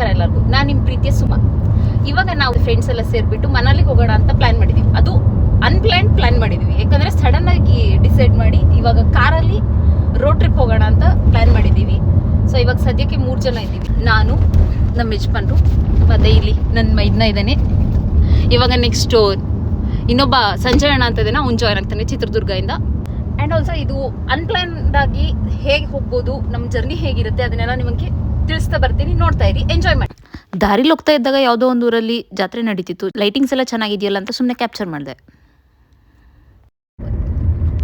ನಮಸ್ಕಾರ ಎಲ್ಲರಿಗೂ. ನಾನು ನಿಮ್ಮ ಪ್ರೀತಿಯ ಸುಮ. ಇವಾಗ ನಾವು ಫ್ರೆಂಡ್ಸ್ ಎಲ್ಲ ಸೇರಿಬಿಟ್ಟು ಮನಾಲಿಗೆ ಹೋಗೋಣ ಅಂತ ಪ್ಲಾನ್ ಮಾಡಿದ್ದೀವಿ ಅದು ಅನ್ಪ್ಲ್ಯಾನ್ಡ್ ಪ್ಲಾನ್ ಮಾಡಿದ್ವಿ. ಯಾಕಂದ್ರೆ ಸಡನ್ ಆಗಿ ಡಿಸೈಡ್ ಮಾಡಿ ಇವಾಗ ಕಾರಲ್ಲಿ ರೋಡ್ ಟ್ರಿಪ್ ಹೋಗೋಣ ಅಂತ ಪ್ಲಾನ್ ಮಾಡಿದ್ದೀವಿ ಸೊ ಇವಾಗ ಸದ್ಯಕ್ಕೆ ಮೂರು ಜನ ಇದ್ದೀವಿ. ನಾನು ನಮ್ಮ ಯಜಮಾನ್ರು, ಮತ್ತೆ ಇಲ್ಲಿ ನನ್ನ ಮೈದ್ನ ಇದ್ದಾನೆ. ಇವಾಗ ನೆಕ್ಸ್ಟ್ ಇನ್ನೊಬ್ಬ ಸಂಜಯ್ ಅಣ್ಣ ಅಂತ ಇದ್ದಾನೆ. ಅವ್ನು ಜಾಯ್ನ್ ಆಗ್ತಾನೆ ಚಿತ್ರದುರ್ಗದಿಂದ. ಆ್ಯಂಡ್ ಆಲ್ಸೋ ಇದು ಅನ್ಪ್ಲಾನ್ಡ್ ಆಗಿ ಹೇಗೆ ಹೋಗ್ಬೋದು ನಮ್ಮ ಜರ್ನಿ ಹೇಗಿರುತ್ತೆ, ಅದನ್ನೆಲ್ಲ ನಿಮಗೆ ತಿಳಿಸ್ತಾ ಬರ್ತೀನಿ ನೋಡ್ತಾ ಇರಿ ಎಂಜಾಯ್ ಮಾಡಿ. ದಾರಿಲಿ ಹೋಗ್ತಾ ಇದ್ದಾಗ ಯಾವುದೋ ಒಂದು ಊರಲ್ಲಿ ಜಾತ್ರೆ ನಡೀತಿತ್ತು. ಲೈಟಿಂಗ್ಸ್ ಎಲ್ಲ ಚೆನ್ನಾಗಿದೆಯಲ್ಲ ಅಂತ ಸುಮ್ಮನೆ ಕ್ಯಾಪ್ಚರ್ ಮಾಡಿದೆ.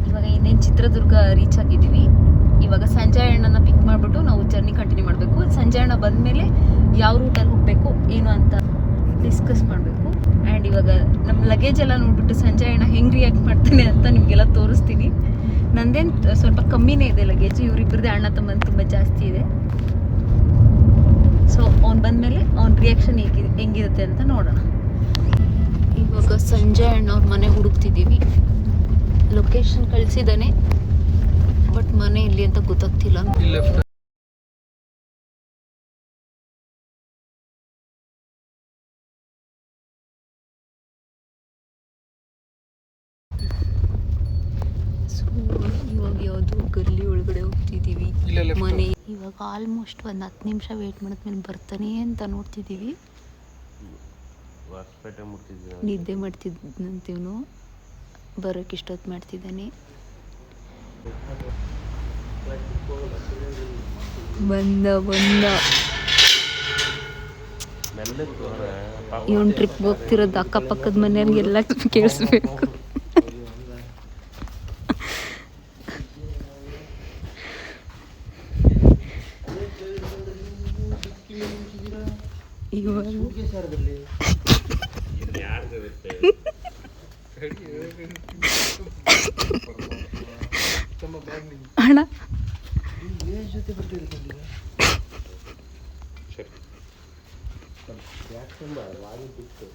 ಇವಾಗ ಇನ್ನೇನು ಚಿತ್ರದುರ್ಗ ರೀಚ್ ಆಗಿದ್ದೀವಿ. ಇವಾಗ ಸಂಜಯ್ ಅಣ್ಣನ ಪಿಕ್ ಮಾಡಿಬಿಟ್ಟು ನಾವು ಜರ್ನಿ ಕಂಟಿನ್ಯೂ ಮಾಡಬೇಕು. ಸಂಜಯ್ ಅಣ್ಣ ಬಂದಮೇಲೆ ಯಾವ ರೂಟಲ್ಲಿ ಹೋಗಬೇಕು ಏನು ಅಂತ ಡಿಸ್ಕಸ್ ಮಾಡಬೇಕು. ಆ್ಯಂಡ್ ಇವಾಗ ನಮ್ಮ ಲಗೇಜ್ ಎಲ್ಲ ನೋಡ್ಬಿಟ್ಟು ಸಂಜಯ್ ಅಣ್ಣ ಹೆಂಗೆ ರಿಯಾಕ್ಟ್ ಮಾಡ್ತಾನೆ ಅಂತ ನಿಮಗೆಲ್ಲ ತೋರಿಸ್ತೀನಿ. ನಂದೇನು ಸ್ವಲ್ಪ ಕಮ್ಮಿನೇ ಇದೆ ಲಗೇಜ್ ಇವರಿಬ್ಬರದೇ ಅಣ್ಣ ತಮ್ಮ ತುಂಬ ಜಾಸ್ತಿ ಇದೆ. ಸೊ ಅವ್ನು ಬಂದಮೇಲೆ ಅವ್ನ ರಿಯಾಕ್ಷನ್ ಹೇಗಿ ಹೆಂಗಿರುತ್ತೆ ಅಂತ ನೋಡೋಣ. ಇವಾಗ ಸಂಜಯ್ ಅಣ್ಣ ಅವ್ರ ಮನೆ ಹುಡುಕ್ತಿದ್ದೀವಿ. ಲೊಕೇಶನ್ ಕಳಿಸಿದ್ದಾನೆ. ಬಟ್ ಮನೆ ಇಲ್ಲಿ ಅಂತ ಗೊತ್ತಾಗ್ತಿಲ್ಲ. ಸೊ ಇವಾಗ ಯಾವುದು ಗಲ್ಲಿ ಒಳಗಡೆ ಹೋಗ್ತಿದ್ದೀವಿ. ಮನೆ ಇವಾಗ ಆಲ್ಮೋಸ್ಟ್ ಒಂದು ಹತ್ತು ನಿಮಿಷ ವೇಟ್ ಮಾಡಿದ್ಮೇಲೆ ಬರ್ತಾನೆ ಅಂತ ನೋಡ್ತಿದ್ದೀವಿ. ನಿದ್ದೆ ಮಾಡ್ತಿದ್ದಂತೀವನು ಬರೋಕೆ ಇಷ್ಟೊತ್ತು ಮಾಡ್ತಿದ್ದಾನೆ. ಬಂದ ಬಂದ. ಇವನ್ ಟ್ರಿಪ್ ಹೋಗ್ತಿರೋದು ಅಕ್ಕಪಕ್ಕದ ಮನೆಯವ್ರಿಗೆಲ್ಲ ಕೇಳಿಸ್ಬೇಕು. ಇವಾಗ ಯಾರ್ದು ಇರುತ್ತೆ ಅಣ್ಣ ಸರಿ ಯಾಕಮ್ಮ ವಾರಿ ಬಿಟ್ಟು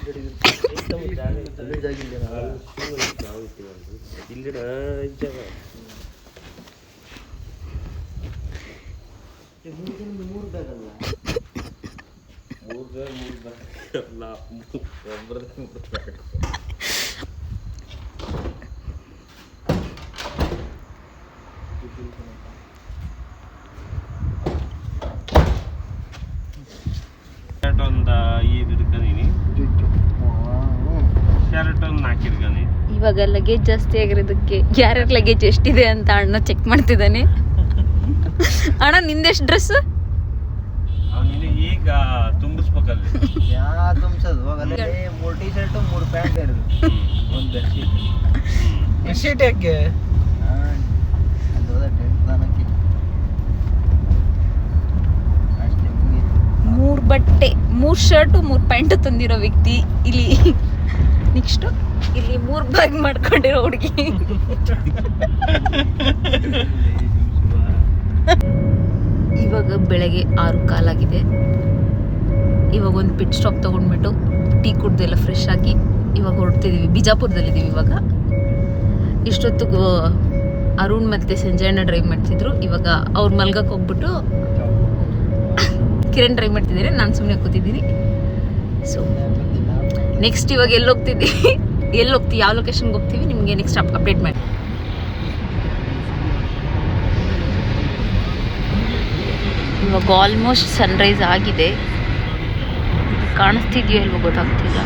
ಸರಿ ಬ್ಯಾಗ್ ಮುಗಿತ ಇಲ್ಲಿಡ ಜಾಗ ಮೂರ್ ಬ್ಯಾಗ್ ಅಲ್ಲ ಒಬ್ಬರದ ಮೂರು ಬ್ಯಾಗ್ ಶರ್ಟ್ ಒಂದು ಇವಾಗ ಲಗೇಜ್ ಜಾಸ್ತಿ ಆಗಿರೋದಕ್ಕೆ ಯಾರ್ಯಾರ ಲಗೇಜ್ ಎಷ್ಟಿದೆ ಅಂತ ಅಣ್ಣ ಚೆಕ್ ಮಾಡ್ತಿದ್ದಾನೆ. ಅಣ್ಣ ನಿಂದೆಷ್ಟು ಡ್ರೆಸ್ ಈಗ ತುಂಬಿಸ್ಬೇಕಲ್ಲಿ. ಯಾ ತುಂಬ್ಸೋದು? ಮೂರು ಟಿ ಶರ್ಟ್ ಮೂರು ಪ್ಯಾಂಟ್ ಇರೋದು. ಒಂದು ಬೆಡ್ಶೀಟ್ ಬೆಡ್ಶೀಟ್ ಯಾಕೆ ಅದು ಟೆಂಟ್ ದಾನಕ್ಕೆ ಅಷ್ಟೇ ಮುಗೀತು ಮೂರು ಬಟ್ಟೆ, ಮೂರು ಶರ್ಟು ಮೂರು ಪ್ಯಾಂಟ್ ತಂದಿರೋ ವ್ಯಕ್ತಿ ಇಲ್ಲಿ. ನೆಕ್ಸ್ಟು ಇಲ್ಲಿ ಮೂರು ಬ್ಯಾಗ್ ಮಾಡ್ಕೊಂಡಿರೋ ಹುಡುಗಿ. ಇವಾಗ ಬೆಳಗ್ಗೆ ಆರು ಕಾಲಾಗಿದೆ. ಇವಾಗ ಒಂದು ಪಿಟ್ ಸ್ಟಾಪ್ ತಗೊಂಡ್ಬಿಟ್ಟು ಟೀ ಕುಡ್ದೆಲ್ಲ ಫ್ರೆಶ್ ಆಗಿ ಇವಾಗ ಹೊರಡ್ತಿದ್ದೀವಿ ಬಿಜಾಪುರದಲ್ಲಿದ್ದೀವಿ ಇವಾಗ. ಇಷ್ಟೊತ್ತಿಗೂ, ಅರುಣ್ ಮತ್ತು ಸಂಜಯಣ್ಣ ಡ್ರೈವ್ ಮಾಡ್ತಿದ್ರು. ಇವಾಗ ಅವ್ರು ಮಲ್ಗಕ್ಕೆ ಹೋಗ್ಬಿಟ್ಟು ಕಿರಣ್ ಡ್ರೈವ್ ಮಾಡ್ತಿದ್ದಾರೆ. ನಾನು ಸುಮ್ಮನೆ ಕೂತಿದ್ದೀನಿ. ಸೊ ನೆಕ್ಸ್ಟ್ ಇವಾಗ ಎಲ್ಲಿ ಹೋಗ್ತಿದ್ದೀವಿ ಎಲ್ಲಿ ಹೋಗ್ತೀವಿ ಯಾವ ಲೊಕೇಶನ್ಗೆ ಹೋಗ್ತೀವಿ? ನಿಮಗೆ ನೆಕ್ಸ್ಟ್ ಅಪ್ಡೇಟ್ ಮಾಡಿ. ಇವಾಗ ಆಲ್ಮೋಸ್ಟ್ ಸನ್ರೈಸ್ ಆಗಿದೆ. ಕಾಣಿಸ್ತಿದೆಯೋ ಇಲ್ವೋ ಗೊತ್ತಾಗ್ತಿಲ್ಲ.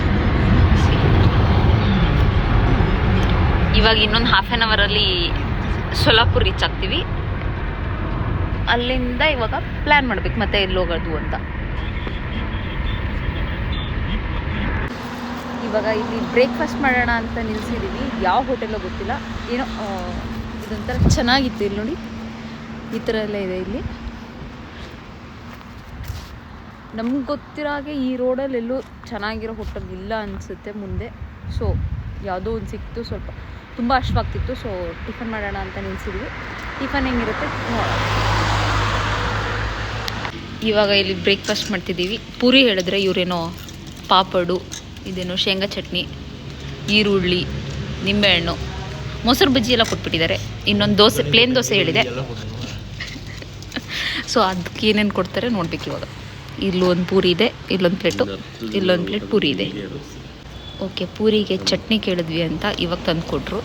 ಇವಾಗ ಇನ್ನೊಂದು ಹಾಫ್ ಆನ್ ಅವರಲ್ಲಿ ಸೊಲಾಪುರ್ ರೀಚ್ ಆಗ್ತೀವಿ. ಅಲ್ಲಿಂದ ಇವಾಗ ಪ್ಲ್ಯಾನ್ ಮಾಡ್ಬೇಕು, ಮತ್ತೆ ಎಲ್ಲಿ ಹೋಗೋದು ಅಂತ. ಇವಾಗ ಇಲ್ಲಿ ಬ್ರೇಕ್ಫಾಸ್ಟ್ ಮಾಡೋಣ ಅಂತ ನಿಲ್ಸಿದ್ದೀವಿ ಯಾವ ಹೋಟೆಲೋ ಗೊತ್ತಿಲ್ಲ. ಏನೋ ಇದೊಂಥರ ಚೆನ್ನಾಗಿತ್ತು ಇಲ್ಲಿ ನೋಡಿ. ಈ ಥರ ಎಲ್ಲ ಇದೆ ಇಲ್ಲಿ. ನಮ್ಗೆ ಗೊತ್ತಿರೋ ಹಾಗೆ ಈ ರೋಡಲ್ಲಿ ಎಲ್ಲೂ ಚೆನ್ನಾಗಿರೋ ಹೋಟೆಲ್ ಇಲ್ಲ ಅನಿಸುತ್ತೆ ಮುಂದೆ. ಸೊ ಯಾವುದೋ ಒಂದು ಸಿಕ್ತು ಸ್ವಲ್ಪ. ತುಂಬ ಅಷ್ಟವಾಗ್ತಿತ್ತು ಸೊ ಟಿಫನ್ ಮಾಡೋಣ ಅಂತ ನಿಲ್ಸಿದ್ವಿ. ಟಿಫನ್ ಹೆಂಗಿರುತ್ತೆ ನೋಡೋಣ. ಇವಾಗ ಇಲ್ಲಿ ಬ್ರೇಕ್ಫಾಸ್ಟ್ ಮಾಡ್ತಿದ್ದೀವಿ. ಪೂರಿ ಹೇಳಿದ್ರೆ ಇವರೇನೋ ಪಾಪಡು, ಇದೇನೋ ಶೇಂಗಾ ಚಟ್ನಿ, ಈರುಳ್ಳಿ, ನಿಂಬೆಹಣ್ಣು, ಮೊಸರು ಬಜ್ಜಿ ಎಲ್ಲ ಕೊಟ್ಬಿಟ್ಟಿದ್ದಾರೆ. ಇನ್ನೊಂದು ದೋಸೆ ಪ್ಲೇನ್ ದೋಸೆ ಹೇಳಿದೆ. ಸೊ ಅದಕ್ಕೆ ಏನೇನು ಕೊಡ್ತಾರೆ ನೋಡ್ಬೇಕು ಇವಾಗ. ಇಲ್ಲೊಂದು ಪೂರಿ ಇದೆ, ಇಲ್ಲೊಂದು ಪ್ಲೇಟು ಇಲ್ಲೊಂದು ಪ್ಲೇಟ್ ಪೂರಿ ಇದೆ. ಓಕೆ ಪೂರಿಗೆ ಚಟ್ನಿ ಕೇಳಿದ್ವಿ ಅಂತ ಇವಾಗ ತಂದು ಕೊಟ್ಟರು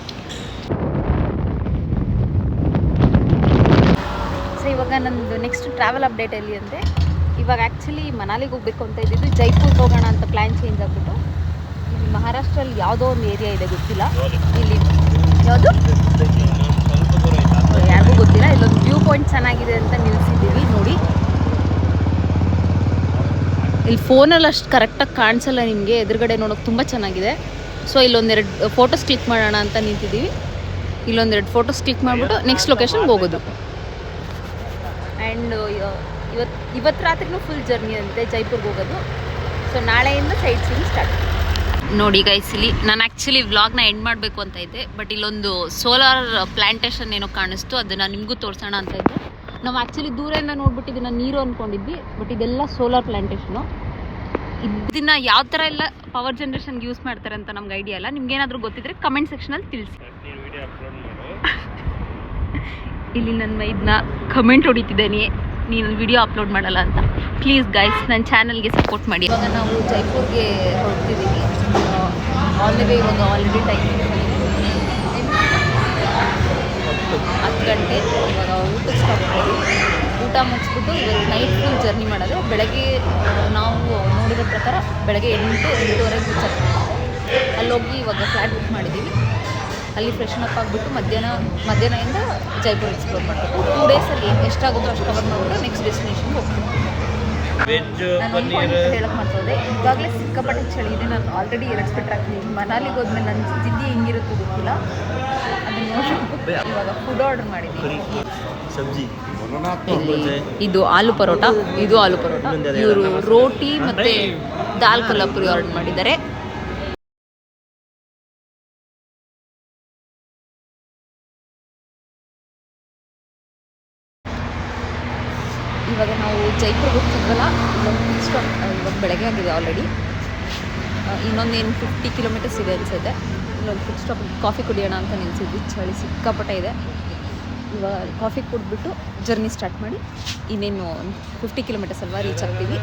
ಸೊ ಇವಾಗ ನಂದು ನೆಕ್ಸ್ಟ್ ಟ್ರಾವೆಲ್ ಅಪ್ಡೇಟ್ ಎಲ್ಲಿ ಅಂದರೆ, ಇವಾಗ ಆ್ಯಕ್ಚುಲಿ ಮನಾಲಿಗೆ ಹೋಗ್ಬೇಕು ಅಂತ ಇದ್ದಿದ್ದು ಜೈಪುರ್ಗೆ ಹೋಗೋಣ ಅಂತ ಪ್ಲ್ಯಾನ್ ಚೇಂಜ್ ಆಗಿಬಿಟ್ಟು, ಇಲ್ಲಿ ಮಹಾರಾಷ್ಟ್ರಲ್ಲಿ ಯಾವುದೋ ಒಂದು ಏರಿಯಾ ಇದೆ ಗೊತ್ತಿಲ್ಲ. ಇಲ್ಲಿ ಯಾವುದು? ಯಾರಿಗೂ ಗೊತ್ತಿಲ್ಲ. ಇಲ್ಲೊಂದು ವ್ಯೂ ಪಾಯಿಂಟ್ ಚೆನ್ನಾಗಿದೆ ಅಂತ ನಿಲ್ಸಿದ್ದೀವಿ, ನೋಡಿ. ಇಲ್ಲಿ ಫೋನಲ್ಲಿ ಅಷ್ಟು ಕರೆಕ್ಟಾಗಿ ಕಾಣಿಸಲ್ಲ ನಿಮಗೆ. ಎದುರುಗಡೆ ನೋಡೋಕೆ ತುಂಬ ಚೆನ್ನಾಗಿದೆ. ಸೊ ಇಲ್ಲೊಂದೆರಡು ಫೋಟೋಸ್ ಕ್ಲಿಕ್ ಮಾಡೋಣ ಅಂತ ನಿಂತಿದ್ದೀವಿ. ಇಲ್ಲೊಂದೆರಡು ಫೋಟೋಸ್ ಕ್ಲಿಕ್ ಮಾಡಿಬಿಟ್ಟು ನೆಕ್ಸ್ಟ್ ಲೊಕೇಶನ್ಗೆ ಹೋಗೋದು. ಆ್ಯಂಡ್ ಇವತ್ತು ಇವತ್ತು ರಾತ್ರಿನೂ ಫುಲ್ ಜರ್ನಿ ಅಂತೆ ಜೈಪುರ್ಗೆ ಹೋಗೋದು. ಸೊ ನಾಳೆಯಿಂದ ಸೈಟ್ ಸೀನ್ ಸ್ಟಾರ್ಟ್ ನೋಡಿ ಗೈಸ್ ಇಲ್ಲಿ ನಾನು ಆ್ಯಕ್ಚುಲಿ ವ್ಲಾಗ್ನ ಎಂಡ್ ಮಾಡಬೇಕು ಅಂತ ಇದ್ದೆ ಬಟ್ ಇಲ್ಲೊಂದು ಸೋಲಾರ್ ಪ್ಲಾಂಟೇಶನ್ ಏನೋ ಕಾಣಿಸ್ತು ಅದನ್ನು ನಿಮಗೂ ತೋರಿಸೋಣ ಅಂತ ಇದ್ದೆ. ನಾವು ಆ್ಯಕ್ಚುಲಿ ದೂರದಿಂದ ನೋಡ್ಬಿಟ್ಟು ಇದನ್ನು ನೀರು ಅಂದ್ಕೊಂಡಿದ್ವಿ ಬಟ್ ಇದೆಲ್ಲ ಸೋಲಾರ್ ಪ್ಲಾಂಟೇಶನು ಇದನ್ನ ಯಾವ ಥರ ಎಲ್ಲ ಪವರ್ ಜನ್ರೇಷನ್ಗೆ ಯೂಸ್ ಮಾಡ್ತಾರೆ ಅಂತ ನಮ್ಗೆ ಐಡಿಯಾ ಇಲ್ಲ ನಿಮ್ಗೆ ಏನಾದರೂ ಗೊತ್ತಿದ್ರೆ ಕಮೆಂಟ್ ಸೆಕ್ಷನಲ್ಲಿ ತಿಳಿಸಿ. ಇಲ್ಲಿ ನನ್ನ ಇದನ್ನ ಕಮೆಂಟ್ ಹೊಡಿತಿದ್ದೇನೆ ನೀನು ವಿಡಿಯೋ ಅಪ್ಲೋಡ್ ಮಾಡಲ್ಲ ಅಂತ. ಪ್ಲೀಸ್ ಗೈಸ್ ನನ್ನ ಚಾನಲ್ಗೆ ಸಪೋರ್ಟ್ ಮಾಡಿ. ಇವಾಗ ನಾವು ಜೈಪುರ್ಗೆ ಹೊರಡ್ತಿದ್ದೀವಿ ಆಲ್ರೆಡಿ ಇವಾಗ ಆಲ್ರೆಡಿ ಟೈಮ್ ಹತ್ತು ಗಂಟೆ. ಇವಾಗ ಊಟಕ್ಕೆ ಸ್ಟಾಪ್ ಊಟ ಮುಗಿಸ್ಬಿಟ್ಟು ಇವಾಗ ನೈಟ್ ಫುಲ್ ಜರ್ನಿ ಮಾಡೋದು. ಬೆಳಗ್ಗೆ, ನಾವು ನೋಡಿದ ಪ್ರಕಾರ ಬೆಳಗ್ಗೆ ಎಂಟು, ಎಂಟೂವರೆಗೆ ಜರ್ನಿ ಅಲ್ಲೋಗಿ ಇವಾಗ ಫ್ಲ್ಯಾಟ್ ಬುಕ್ ಮಾಡಿದ್ದೀವಿ ಅಲ್ಲಿ ಫ್ರೆಶನ್ ಅಪ್ ಆಗಿಬಿಟ್ಟು ಮಧ್ಯಾಹ್ನ ಮಧ್ಯಾಹ್ನದಿಂದ ಜೈಪುರ್ ಎಕ್ಸ್ಪ್ಲೋರ್ ಮಾಡಬೇಕು. ಟೂ ಡೇಸಲ್ಲಿ ಎಷ್ಟಾಗುತ್ತೋ ಅಷ್ಟು ಕವರ್ ಮಾಡಿಬಿಟ್ಟು ನೆಕ್ಸ್ಟ್ ಡೆಸ್ಟಿನೇಷನ್ಗೆ ಹೋಗ್ತೀವಿ ಹೇಳಕ್ಕೆ ಮಾಡ್ತದೆ ಈಗಾಗಲೇ ಪನ್ನೀರ್? ಪಾಯಿಂಟ್ ಹೇಳಕ್ ಮಾಡ್ತೋದೆ ಇವಾಗಲೇ ಸಿಕ್ಕಾಪಟ್ಟೆ ಚಳಿ ಇದೆ ನಾನು ಆಲ್ರೆಡಿ ಎಕ್ಸ್ಪೆಕ್ಟ್ ಆಗ್ತೀನಿ. ಮನಾಲಿಗೆ ಹೋದ್ಮೇಲೆ ನನ್ನ ಸ್ಥಿತಿ ಹೆಂಗಿರುತ್ತೋ ಗೊತ್ತಿಲ್ಲ. ಅದನ್ನ ನೋಡ್ಬಿಟ್ಟು ಇವಾಗ ಫುಡ್ ಆರ್ಡರ್ ಮಾಡಿದ್ದೀನಿ. ಸಬ್ಜಿ. ಇಲ್ಲಿ ಇದು ಆಲೂ ಪರೋಟ. ಇದು ಆಲೂ ಪರೋಟ. ಇವರು ರೋಟಿ ಮತ್ತೆ ದಾಲ್ ಕೊಲ್ಲಾಪುರಿ ಆರ್ಡರ್ ಮಾಡಿದ್ದಾರೆ. ನಾವು ಜೈಪುರ್ಗೆ ಹೋಗ್ತಿದ್ವಲ್ಲ? ಇಲ್ಲೊಂದು ಫಿಕ್ಸ್ ಸ್ಟಾಪ್ ಇವಾಗ ಬೆಳಗ್ಗೆ ಆಗಿದೆ ಆಲ್ರೆಡಿ ಇನ್ನೊಂದೇನು ಫಿಫ್ಟಿ ಕಿಲೋಮೀಟರ್ಸ್ ಇದೆ ಅನಿಸುತ್ತೆ. ಇಲ್ಲೊಂದು ಫುಡ್ ಸ್ಟಾಪ್ ಕಾಫಿ ಕುಡಿಯೋಣ ಅಂತ ನಿಲ್ಸಿದ್ವಿ ಚಳಿ ಸಿಕ್ಕಾಪಟ್ಟೆ ಇದೆ. ಇವಾಗ ಕಾಫಿ ಕುಡಿದ್ಬಿಟ್ಟು ಜರ್ನಿ ಸ್ಟಾರ್ಟ್ ಮಾಡಿ ಇನ್ನೇನು ಫಿಫ್ಟಿ ಕಿಲೋಮೀಟರ್ಸ್ ಅಲ್ವಾ ರೀಚ್ ಆಗ್ತೀವಿ.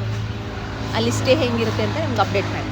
ಅಲ್ಲಿ ಸ್ಟೇ ಹೆಂಗಿರುತ್ತೆ ಅಂತ ನಮ್ಗೆ ಅಪ್ಡೇಟ್ ಮಾಡಿ